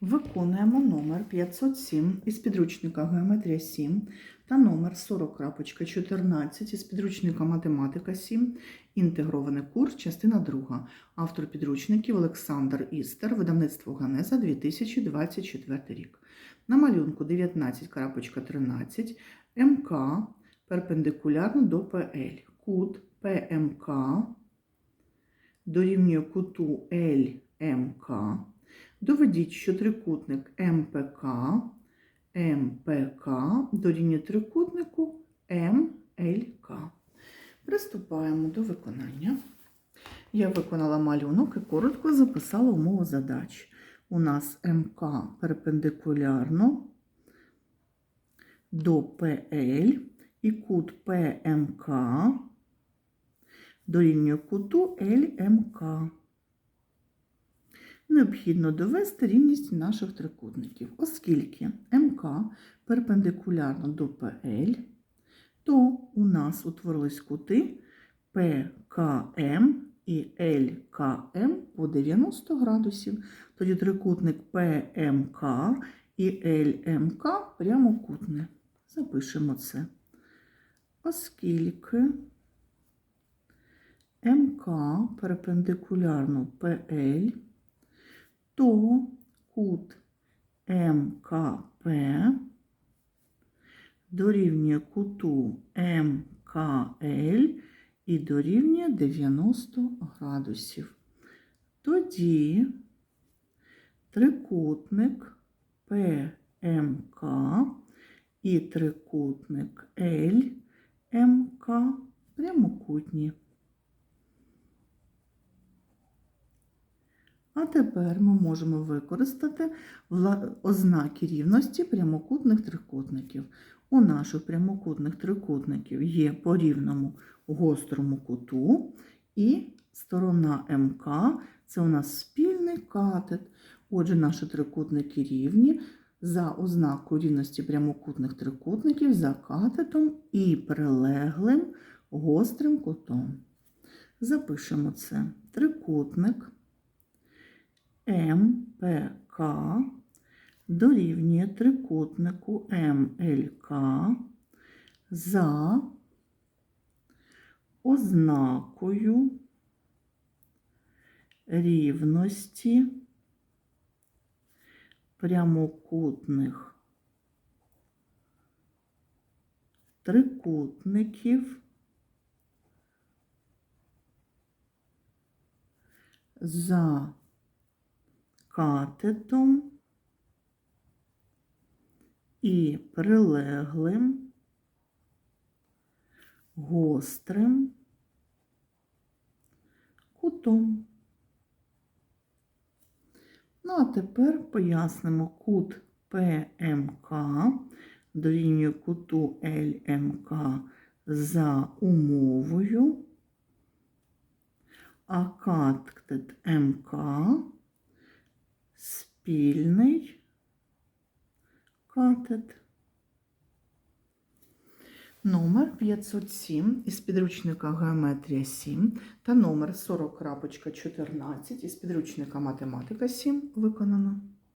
Виконуємо номер 507 із підручника Геометрія 7 та номер 40.14 із підручника Математика 7, інтегрований курс, частина 2. Автор підручників Олександр Істер, видавництво Ганеза 2024 рік. На малюнку 19.13 МК перпендикулярно до ПЛ. Кут ПМК дорівнює куту ЛМК. Доведіть, що трикутник МПК, МПК дорівнює трикутнику МЛК. Приступаємо до виконання. Я виконала малюнок і коротко записала умову задач. У нас МК перпендикулярно до ПЛ і кут ПМК дорівнює куту ЛМК. Необхідно довести рівність наших трикутників, оскільки МК перпендикулярно до ПЛ, то у нас утворились кути ПКМ і ЛКМ по 90 градусів. Тоді трикутник ПМК і ЛМК прямокутне. Запишемо це. Оскільки МК перпендикулярно ПЛ, то кут МКП дорівнює куту МКЛ і дорівнює 90 градусів. Тоді трикутник ПМК і трикутник ЛМК прямокутні. А тепер ми можемо використати ознаки рівності прямокутних трикутників. У наших прямокутних трикутників є по рівному гострому куту, і сторона МК це у нас спільний катет. Отже, наші трикутники рівні за ознакою рівності прямокутних трикутників за катетом і прилеглим гострим кутом. Запишемо це. Трикутник МПК дорівнює трикутнику МЛК за ознакою рівності прямокутних трикутників за катетом і прилеглим гострим кутом. Ну, а тепер пояснимо кут ПМК дорівнює куту ЛМК за умовою, а катет МК спільний катет. Номер 507 із підручника Геометрія 7 та номер 40.14 із підручника Математика 7 виконано.